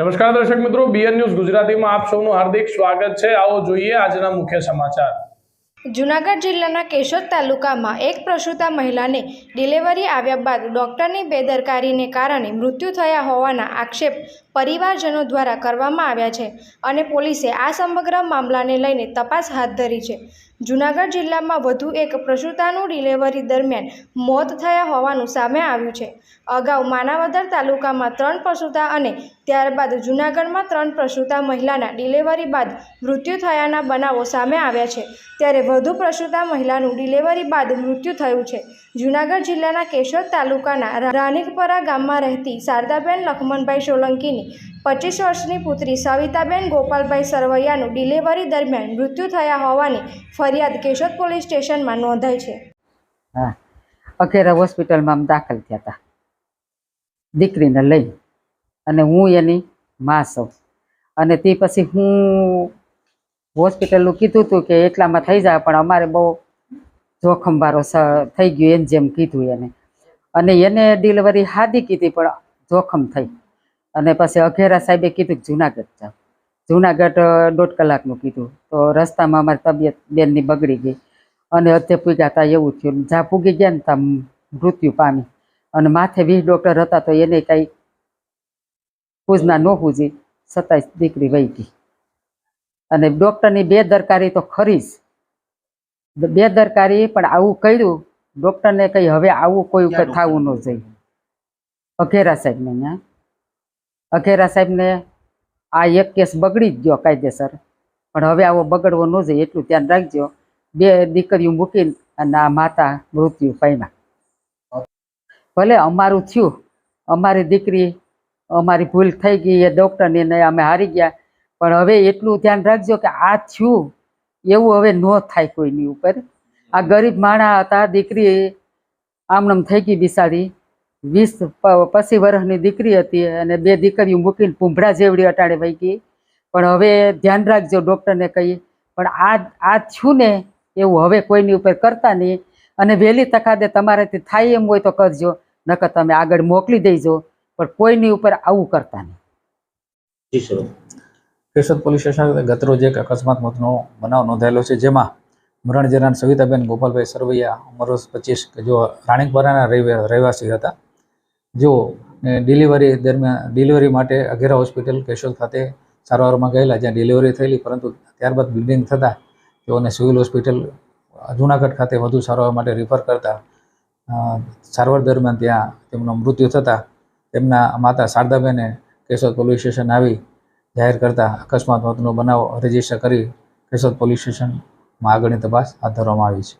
નમસ્કાર દર્શક મિત્રો બીએન ન્યૂઝ ગુજરાતીમાં આપ સૌનું હાર્દિક સ્વાગત છે. આવો જોઈએ આજના મુખ્ય સમાચાર. જૂનાગઢ જિલ્લાના કેશોદ તાલુકામાં એક પ્રસૂતા મહિલાને ડિલિવરી આવ્યા બાદ ડોક્ટરની બેદરકારીને કારણે મૃત્યુ થયા હોવાના આક્ષેપ પરિવારજનો દ્વારા કરવામાં આવ્યા છે અને પોલીસે આ સમગ્ર મામલાને લઈને તપાસ હાથ ધરી છે. જૂનાગઢ જિલ્લામાં વધુ એક પ્રસૂતાનું ડિલિવરી દરમિયાન મોત થયા હોવાનું સામે આવ્યું છે. અગાઉ માનાવદર તાલુકામાં ત્રણ પ્રસૂતા અને ત્યારબાદ જૂનાગઢમાં ત્રણ પ્રસૂતા મહિલાના ડિલિવરી બાદ મૃત્યુ થયાના બનાવો સામે આવ્યા છે. ત્યારે વધુ પ્રસૂતા મહિલાનું ડિલિવરી બાદ મૃત્યુ થયું છે. જૂનાગઢ જિલ્લાના કેશોદ તાલુકાના રાનિકપરા ગામમાં રહેતી શારદાબેન લખમણભાઈ સોલંકીની પચીસ વર્ષની પુત્રી સવિતાબેન ગોપાલભાઈ સરવૈયાનું ડિલિવરી દરમિયાન મૃત્યુ થયા હોવાની ફરિયાદ કેશોદ પોલીસ સ્ટેશનમાં નોંધાઈ છે. હા અઘેરા હોસ્પિટલમાં દાખલ થયા હતા. દીકરીને લઈ અને હું એની મા સૌ. અને તે પછી હું હોસ્પિટલનું કીધું હતું કે એટલામાં થઈ જાય, પણ અમારે બહુ જોખમવાળો થઈ ગયો એને જેમ કીધું એને. અને એને ડિલિવરી હાદી કીધી, પણ જોખમ થઈ. અને પછી અઘેરા સાહેબે કીધું કે જુનાગઢ જાઓ. જુનાગઢ દોઢ કલાકનું કીધું. તો રસ્તામાં અમારી તબિયત બેનની બગડી ગઈ. અને અધે પૂગ્યા હતા એવું થયું. જ્યાં પૂગી ગયા ને ત્યાં મૃત્યુ પામી. અને માથે વીસ ડૉક્ટર હતા તો એને કાંઈ પૂજના ન પૂજી છતાંય દીકરી વહી ગઈ. અને ડૉક્ટરની બેદરકારી તો ખરી જ. બેદરકારી પણ આવું કર્યું ડૉક્ટરને કંઈ હવે આવું કોઈ ઉપર થવું ન જોઈએ. અઘેરા સાહેબને ત્યાં અઘેરા સાહેબને આ એક કેસ બગડી જ ગયો કાયદેસર. પણ હવે આવો બગડવો ન જોઈએ, એટલું ધ્યાન રાખજો. બે દીકરીઓ મૂકીને અને આ માતા મૃત્યુ પામ્યા. ભલે અમારું થયું, અમારી દીકરી, અમારી ભૂલ થઈ ગઈ, એ ડૉક્ટરની ને અમે હારી ગયા. પણ હવે એટલું ધ્યાન રાખજો કે આ થયું, એવું હવે ન થાય કોઈની ઉપર. આ ગરીબ માણા હતા, દીકરી આમનામ થઈ ગઈ બિસાડી વીસ પ- પચીસ વર્ષની દીકરી હતી અને બે દીકરીઓ મૂકીને પૂંભળા જેવડી અટાડે વહી ગઈ. પણ હવે ધ્યાન રાખજો ડૉક્ટરને કહીએ. પણ આ આ છું ને એવું હવે કોઈની ઉપર કરતા નહીં. અને વહેલી તકાદે તમારાથી થાય એમ હોય તો કરજો. નકર તમે આગળ મોકલી દેજો. પણ કોઈની ઉપર આવું કરતા નહીં. જી કેશોદ પોલીસ સ્ટેશન ખાતે ગતરોજ એક અકસ્માત મોતનો બનાવ નોંધાયેલો છે જેમાં મરણ જનાર સવિતાબેન ગોપાલભાઈ સરવૈયા ઉંમર વર્ષ પચીસ કે જો રાણીકપરાના રહેવા- રહેવાસી હતા. જેઓ ડિલિવરી દરમિયાન ડિલિવરી માટે અઘેરા હોસ્પિટલ કેશોદ ખાતે સારવારમાં ગયેલા, જ્યાં ડિલિવરી થયેલી, પરંતુ ત્યારબાદ બિલ્ડિંગ થતાં તેઓને સિવિલ હોસ્પિટલ જૂનાગઢ ખાતે વધુ સારવાર માટે રિફર કરતા સારવાર દરમિયાન ત્યાં તેમનું મૃત્યુ થતાં, તેમના માતા શારદાબેને કેશોદ પોલીસ સ્ટેશન આવી જાહેર કરતા, અકસ્માત મોતનો બનાવ રજિસ્ટર કરી, કેશોદ પોલીસ સ્ટેશનમાં આગળની તપાસ હાથ ધરવામાં આવી છે.